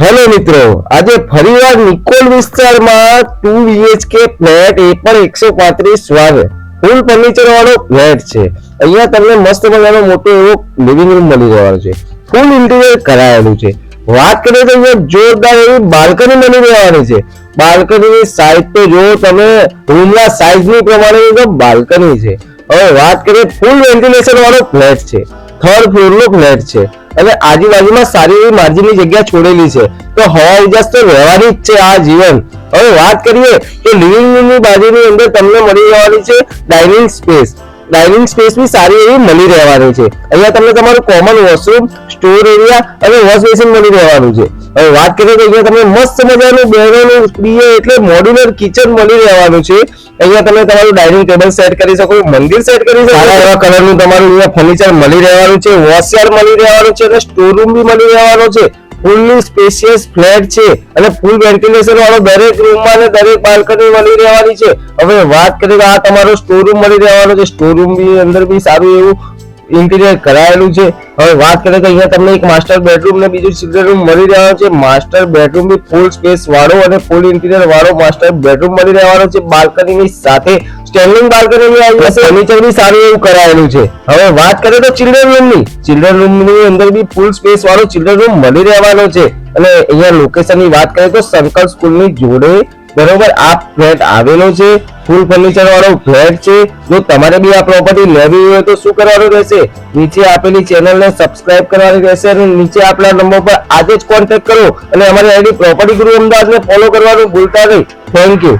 Hello મિત્રો, આજે ફરીવાર નિકોલ વિસ્તારમાં ટુ બીએચકે ફ્લેટ, એ પણ એકસો પાંત્રીસ વાવે ફૂલ ફર્નિચર વાળો ફ્લેટ છે. અહીંયા તમને મસ્ત મજાનો મોટો એવો લિવિંગ રૂમ મળી રહ્યો છે. ફૂલ ઇન્ટિરિયર કરાયેલું છે. વાત કરીએ તો અહીંયા જોરદાર એવી બાલ્કની મળી રહેવાની છે. બાલ્કનીની સાઈઝ તો જો તમે રૂમના સાઈઝની પ્રમાણે તો બાલ્કની છે. હવે વાત કરીએ ફૂલ વેન્ટિલેશન વાળો ફ્લેટ છે. થર્ડ ફ્લોરનો ફ્લેટ છે. અને આજુબાજુમાં સારી એવી માર્જિનની જગ્યા છોડેલી છે. તો હવા ઉજાસ તો રહેવાની જ છે આ જીવન. હવે વાત કરીએ તો લિવિંગ રૂમની બાજુની અંદર તમને મળી રહેવાની છે ડાઇનિંગ સ્પેસ ડાઇનિંગ સ્પેસ બી સારી એવી મળી રહેવાની છે. અહીંયા તમને તમારું કોમન વોશરૂમ સ્ટોર એરિયા અને વોશ બેસિન મળી રહેવાનું છે. હવે વાત કરીએ તો અહીંયા તમને મસ્ત મજાનું બહેનોનું પ્રિય એટલે મોડ્યુલર કિચન મળી રહેવાનું છે. અહીંયા તમે તમારું ડાઇનિંગ ટેબલ સેટ કરી શકો, મંદિર સેટ કરી શકો. સારા એવા કલરનું તમારું અહીંયા ફર્નિચર મળી રહેવાનું છે વોશયાર્ડ મળી રહેવાનું છે અને સ્ટોર રૂમ બી મળી રહેવાનો છે. ફૂલની સ્પેશિયસ ફ્લેટ છે અને ફૂલ વેન્ટિલેશન વાળો દરેક રૂમમાં અને દરેક બાલ્કની મળી રહેવાની છે. હવે વાત કરીએ આ તમારો સ્ટોર રૂમ મળી રહેવાનો છે. સ્ટોર રૂમ બી અંદર બી સારું એવું ઇન્ટિરિયર કરાયેલું છે. હવે વાત કરીએ તો અહીંયા તમને એક માસ્ટર બેડરૂમ ને બીજું ચિલ્ડ્રન રૂમ મળી રહેવાનો છે. માસ્ટર બેડરૂમ બી ફૂલ સ્પેસ વાળો અને ફૂલ ઇન્ટિરિયર વાળો માસ્ટર બેડરૂમ મળી રહેવાનો છે. બાલ્કનીની સાથે સ્ટેન્ડિંગ બાલ્કની આવી જશે ફર્નિચર બી સારું એવું કરાયેલું છે. હવે વાત કરીએ તો ચિલ્ડ્રન રૂમની ચિલ્ડ્રન રૂમની અંદર બી ફૂલ સ્પેસ વાળો ચિલ્ડ્રન રૂમ મળી રહેવાનો છે. અને અહીંયા લોકેશનની વાત કરીએ તો સંકલ્પ સ્કૂલની જોડે બરોબર, આ ફ્લેટ આવેલો છે, ફૂલ ફર્નિચર વાળો ફ્લેટ છે. જો તમારે બી આ પ્રોપર્ટી લેવી હોય તો શું કરવાનું રહેશે? નીચે આપેલી ચેનલને સબસ્ક્રાઇબ કરવાની રહેશે અને નીચે આપેલા નંબર પર આજે જ કોન્ટેક્ટ કરો અને અમારી આઈડી પ્રોપર્ટી ગુરુ અમદાવાદને ફોલો કરવાનું ભૂલતા નહીં. Thank you